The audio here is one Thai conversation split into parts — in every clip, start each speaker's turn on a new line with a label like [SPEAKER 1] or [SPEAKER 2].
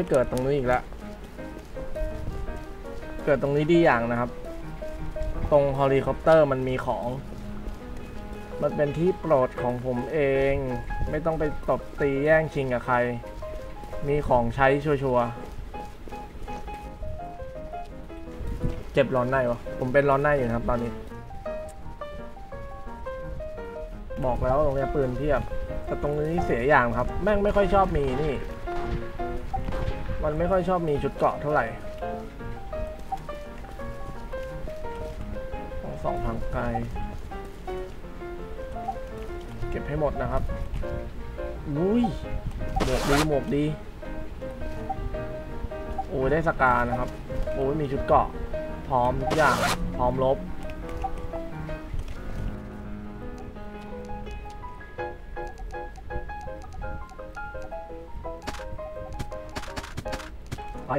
[SPEAKER 1] ยเกิดตรงนี้อีกแล้ว เกิดตรงนี้ดีอย่างนะครับ ตรงเฮลิคอปเตอร์มันมีของ มันเป็นที่โปรดของผมเอง ไม่ต้องไปตบตีแย่งชิงกับใคร มีของใช้ชัวร์ๆเจ็บร้อนในวะ ผมเป็นร้อนในอยู่ครับตอนนี้ บอกแล้วตรงนี้ปืนเพียบ แต่ตรงนี้เสียอย่างครับ แม่งไม่ค่อยชอบมีนี่ มันไม่ค่อยชอบมีชุดเกาะเท่าไหร่ของสองทางไกล เก็บให้หมดนะครับอุ้ยหมวกดีหมวกดี โอ้ยได้สกานะครับ โอ้ยมีชุดเกาะ พร้อมทุกอย่าง พร้อมลบ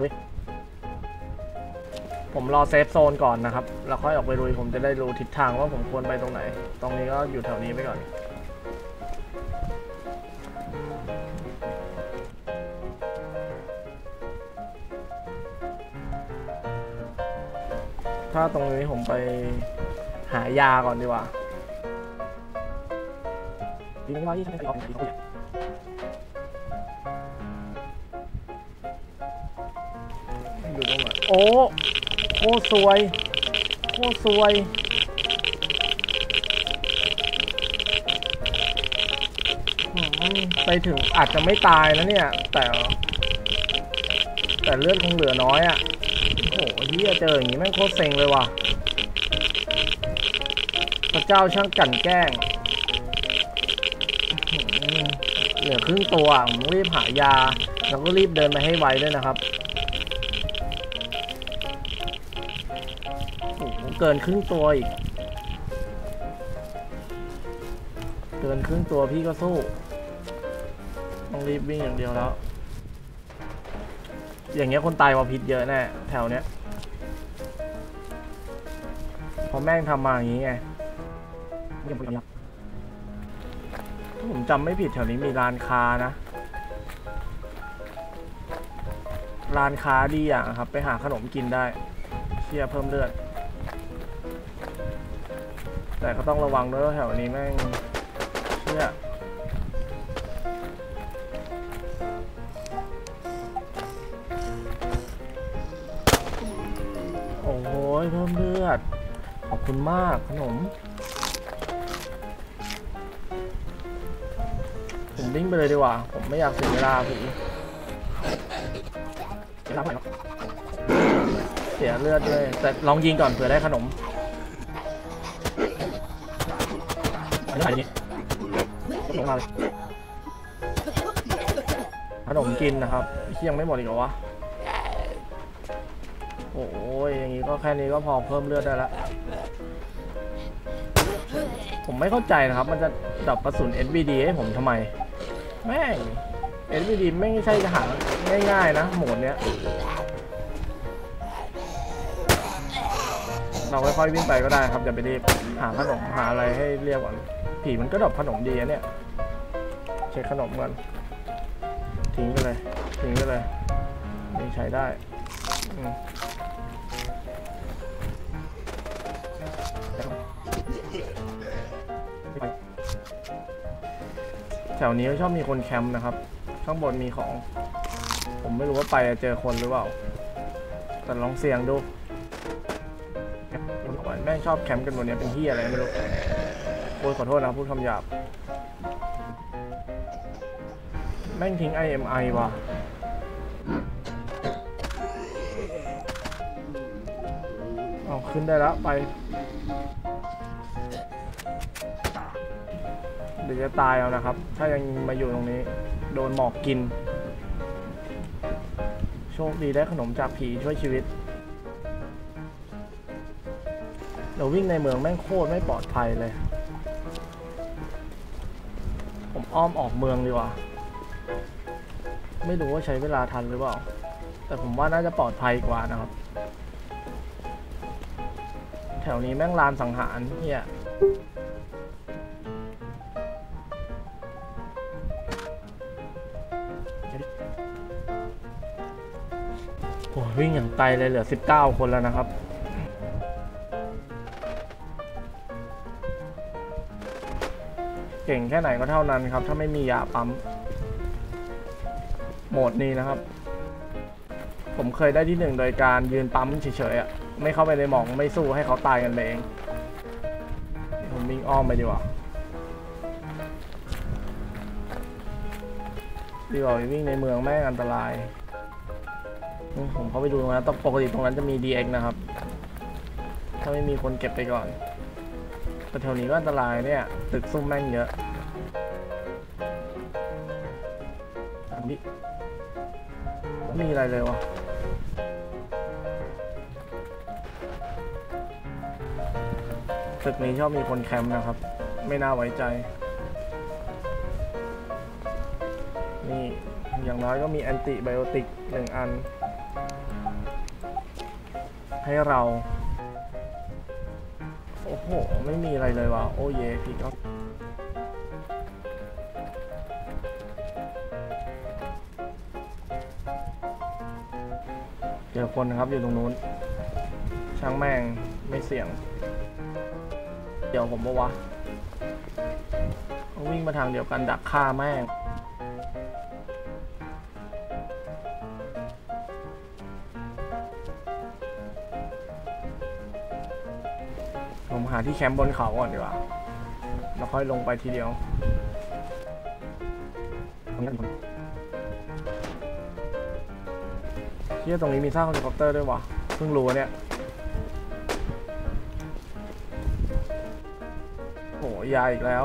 [SPEAKER 1] ไปเลยผมรอเซฟโซนก่อนนะครับ แล้วค่อยออกไปลุย ผมจะได้รู้ทิศทางว่าผมควรไปตรงไหน ตรงนี้ก็อยู่แถวนี้ไปก่อนถ้าตรงนี้ผมไปหายาก่อนดีกว่าดีม่ว่าที่ทำให้ออกดีเขา อยู่ตรงไหนโอ้โคตรสวยโคตรสวย ไปถึงอาจจะไม่ตายนะเนี่ย แต่ แต่เลือดคงเหลือน้อยอะ่ะโอ้โหเฮียเจออย่างนี้แม่งโคตรเซ็งเลยว่ะพระเจ้าช่างกั่นแกล้ง เหลือครึ่งตัวผมรีบหายา แล้วก็รีบเดินไปให้ไวด้วยนะครับ เกินครึ่งตัวอีก เกินครึ่งตัวพี่ก็สู้ ต้องรีบวิ่งอย่างเดียวแล้ว อย่างเงี้ยคนตายวาพิษเยอะแน่แถวเนี้ยพอแม่งทำมาอย่างงี้ไงยังไม่ยับถ้าผมจำไม่ผิดแถวนี้มีร้านค้านะร้านค้าดีอย่างครับ ไปหาขนมกินได้ เชียเพิ่มเลือด แต่ก็ต้องระวังด้วยว่าแถวนี้แม่งเชี่ยโอ้ยเพิ่มเลือด ขอบคุณมากขนม ผมวิ่งไปเลยดีกว่า ผมไม่อยากเสียเวลาผีเสียเวลาไปหรอกเสียเลือดด้วย แต่ลองยิงก่อนเผื่อได้ขนม นี้ขายอย่างนี้ลงมาเลยขนมกินนะครับที่ยังไม่หมดอีกเหรอวะ โอ้ยอย่างนี้ก็แค่นี้ก็พอเพิ่มเลือดได้แล้วผมไม่เข้าใจนะครับ มันจะดับกระสุน SVD ให้ผมทำไม แม่ง SVD ไม่ใช่จะหาง่ายๆนะโหมดเนี้ย เราค่อยๆวิ่งไปก็ได้ครับ อย่าไปรีบ หาขนมหาอะไรให้เรียกก่อน ผีมันก็ดอปขนมดีอะเนี่ยเช็คขนมกันทิ้งไปเลยทิ้งไปเลยนี่ใช้ได้แถวนี้ชอบมีคนแคมป์นะครับ ข้างบนมีของ ผมไม่รู้ว่าไปจะเจอคนหรือเปล่า แต่ลองเสี่ยงดูแม่งชอบแคมป์กันบนเนี้ยเป็นที่อะไรไม่รู้ โอ้ยขอโทษนะพูดคำหยาบ แม่งทิ้ง IMI ว่ะเอาขึ้นได้แล้วไปเดี๋ยวจะตายเอานะครับ ถ้ายังมาอยู่ตรงนี้ โดนหมอกกิน โชคดีได้ขนมจากผีช่วยชีวิต เราวิ่งในเมืองแม่งโคตรไม่ปลอดภัยเลย อ้อมออกเมืองดีกว่า ไม่รู้ว่าใช้เวลาทันหรือเปล่า แต่ผมว่าน่าจะปลอดภัยกว่านะครับ แถวนี้แม่งลานสังหารเฮียวิ่งอย่างไกลเลยเหลือ 19 คนแล้วนะครับ เก่งแค่ไหนก็เท่านั้นครับ ถ้าไม่มียาปั๊ม โหมดนี้นะครับ ผมเคยได้ที่หนึ่งโดยการยืนปั๊มเฉยๆอะไม่เข้าไปในหมองไม่สู้ให้เขาตายกันเอง ผมวิ่งอ้อมไปดีกว่าดีกว่าวิ่งในเมืองแม่งอันตราย ผมเข้าไปดูตรงนั้นต้องปกติตรงนั้นจะมี DX นะครับ ถ้าไม่มีคนเก็บไปก่อน แต่แถวนี้ก็อันตรายเนี่ย ตึกซุ่มแม่งเยอะอันนี้ไม่มีอะไรเลยวะตึกนี้ชอบมีคนแคมป์นะครับ ไม่น่าไว้ใจ นี่ อย่างน้อยก็มีแอนติไบโอติกหนึ่งอัน ให้เรา โอ้โหไม่มีอะไรเลยว่ะโอ้เยพี่ก็เจอคนครับอยู่ตรงนู้น ช่างแม่งไม่เสี่ยง เดี๋ยวผมปะวะเขาวิ่งมาทางเดียวกันดักฆ่าแม่ง ผมหาที่แคมป์บนเขาก่อนดีกว่า แล้วค่อยลงไปทีเดียวเที่ยตรงนี้มีซากเฮลิคอปเตอร์ด้วยวะเพิ่งรู้เนี่ยโหยาอีกแล้ว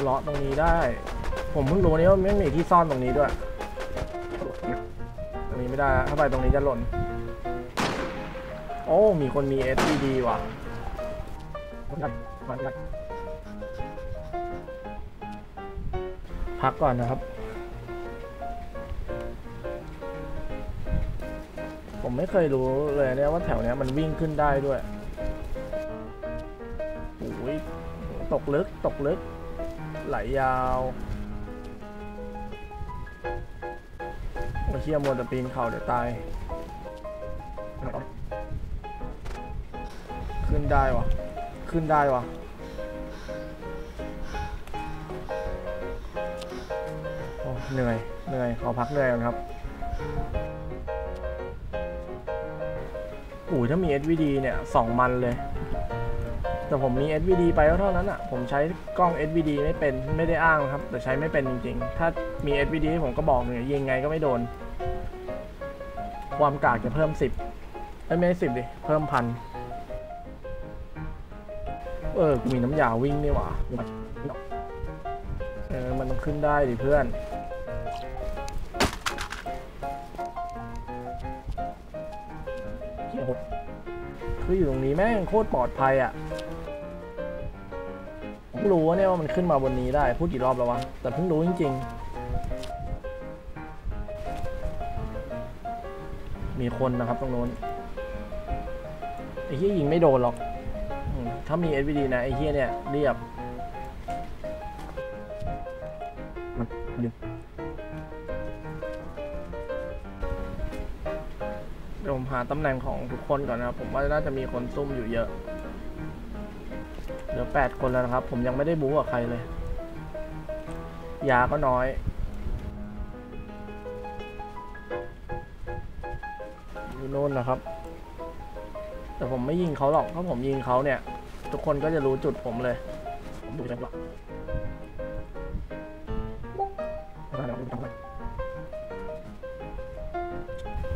[SPEAKER 1] เลาะตรงนี้ได้ ผมเพิ่งรู้นี่ว่าไม่มีที่ซ่อนตรงนี้ด้วย ตรงนี้ไม่ได้ ถ้าไปตรงนี้จะหล่น โอ้ มีคนมี SPD ว่ะพักก่อนนะครับ ผมไม่เคยรู้เลยเนี่ยว่าแถวเนี้ยมันวิ่งขึ้นได้ด้วยโอ้ยตกลึก ตกลึก ไหลยาวโอ้เชี่ยมัวแต่ปีนเขาเดี๋ยวตาย ขึ้นได้วะขึ้นได้วะโอ้เหนื่อย เหนื่อย ขอพักเหนื่อยก่อนครับโอ้ยถ้ามี SVD เนี่ยสองมันเลย แต่ผมมี SVD ไปก็เท่านั้นอะ ผมใช้กล้อง SVD ไม่เป็น ไม่ได้อ้างนะครับ แต่ใช้ไม่เป็นจริงๆ ถ้ามี SVD ผมก็บอกเนี่ยยิงไงก็ไม่โดน ความกากจะเพิ่ม 10เอ้ยไม่สิบดิ เพิ่มพัน เออ กูมีน้ำยาวิ่งนี่หว่า เออ มันต้องขึ้นได้ดิเพื่อนคืออยู่ตรงนี้แม่งโคตรปลอดภัยอะ รู้ว่าเนี่ยว่ามันขึ้นมาบนนี้ได้ พูดกี่รอบแล้ววะ แต่เพิ่งรู้จริง ๆ มีคนนะครับตรงโน้นไอ้เหี้ยยิงไม่โดนหรอก ถ้ามี SVD นะ ไอ้เหี้ยเนี่ยเรียบเดี๋ยวผมหาตำแหน่งของทุกคนก่อนนะครับ ผมว่าน่าจะมีคนซุ่มอยู่เยอะ ลือแปดคนแล้วนะครับ ผมยังไม่ได้บู๊กับใครเลย ยาก็น้อย อยู่โน่นนะครับ แต่ผมไม่ยิงเขาหรอก ถ้าผมยิงเขาเนี่ย ทุกคนก็จะรู้จุดผมเลย ผมดูจังหวะ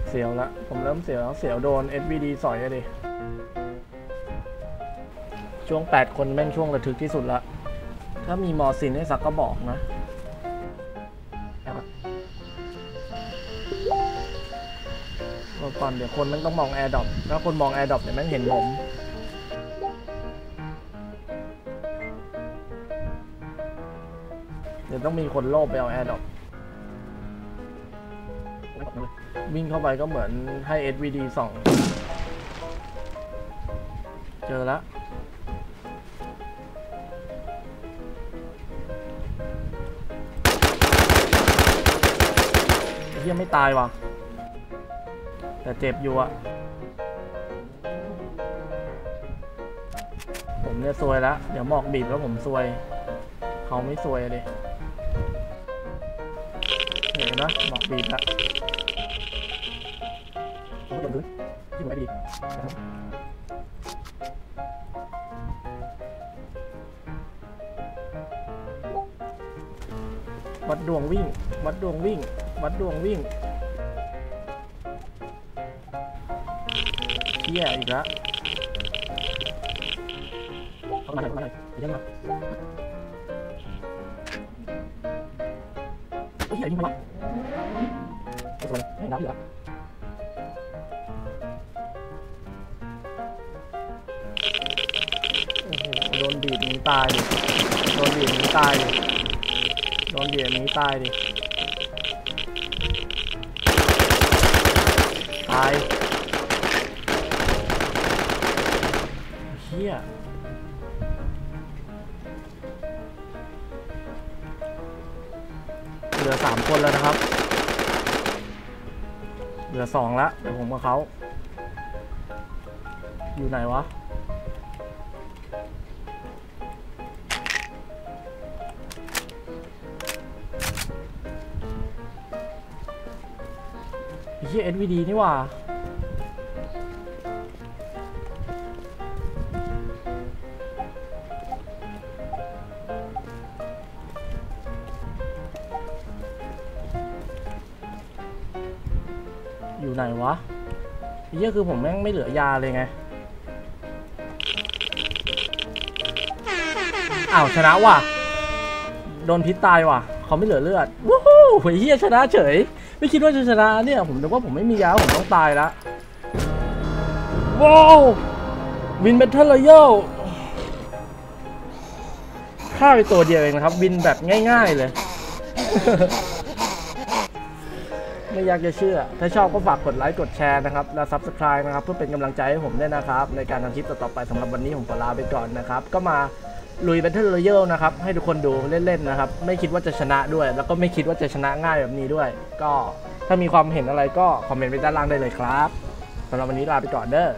[SPEAKER 1] เสียวละ ผมเริ่มเสียวแล้ว เสียวโดน SVD สอยอะดิ ช่วง 8 คนแม่งช่วงระทึกที่สุดละ ถ้ามีมอร์ซินให้สักก็บอกนะรอก่อนเดี๋ยวคนแม่งต้องมองแอร์ดรอปถ้าคนมองแอร์ดรอปเนี่ยแม่งเห็นผมเดี๋ยวต้องมีคนโลภไปเอาแอร์ดรอปวิ่งเข้าไปก็เหมือนให้ SVD ส่อง เจอแล้ว เฮียไม่ตายว่ะ แต่เจ็บอยู่อะผมเนี่ยซวยแล้ว เดี๋ยวหมอกบีบแล้วผมซวย เขาไม่ซวยเลยเห็นนะหมอกบีบล้วโอ้ยเดือดยิ่ไม่ดีวัดดวงวิ่ง วัดดวงวิ่ง วัดดวงวิ่งเที่ยอีกล้วเข้ามาหน่อยเข้ามาหน่อยเดี๋ยวยังมาโอ้ยเหี้ยยิงมาละโอ้สวยไม่นับอยู่แล้วโอ้โหโดนบีบหนีตายดิโดนบีบหนีตายดิโดนบีบหนีตายดิ ตายเฮียเหลือสามคนแล้วนะครับ เหลือสองละเดี๋ยวผมกับเขาอยู่ไหนวะ ไอ้เฮีย SVD นี่หว่าอยู่ไหนวะเหี้ยคือผมแม่งไม่เหลือยาเลยไง อ้าวชนะว่ะ โดนพิษตายว่ะ เขาไม่เหลือเลือด วู้ฮู้เหี้ยชนะเฉย ไม่คิดว่าจะชนะเนี่ย ผมนึกว่าผมไม่มียาผมต้องตายละว้าววินเบทเทอร์เลยฆ่าไปตัวเดียวเองนะครับ วินแบบง่ายๆเลย ไม่อยากจะเชื่อ ถ้าชอบก็ฝากกดไลค์กดแชร์นะครับ และ Subscribe นะครับ เพื่อเป็นกำลังใจให้ผมด้วยนะครับ ในการทำคลิปต่อๆไปสำหรับวันนี้ผมขอลาไปก่อนนะครับ ก็มา ลุยแบทเทิลรอยัลนะครับ ให้ทุกคนดูเล่นๆนะครับ ไม่คิดว่าจะชนะด้วย แล้วก็ไม่คิดว่าจะชนะง่ายแบบนี้ด้วย ก็ถ้ามีความเห็นอะไรก็คอมเมนต์ไว้ด้านล่างได้เลยครับสำหรับวันนี้ลาไปก่อนเด้อ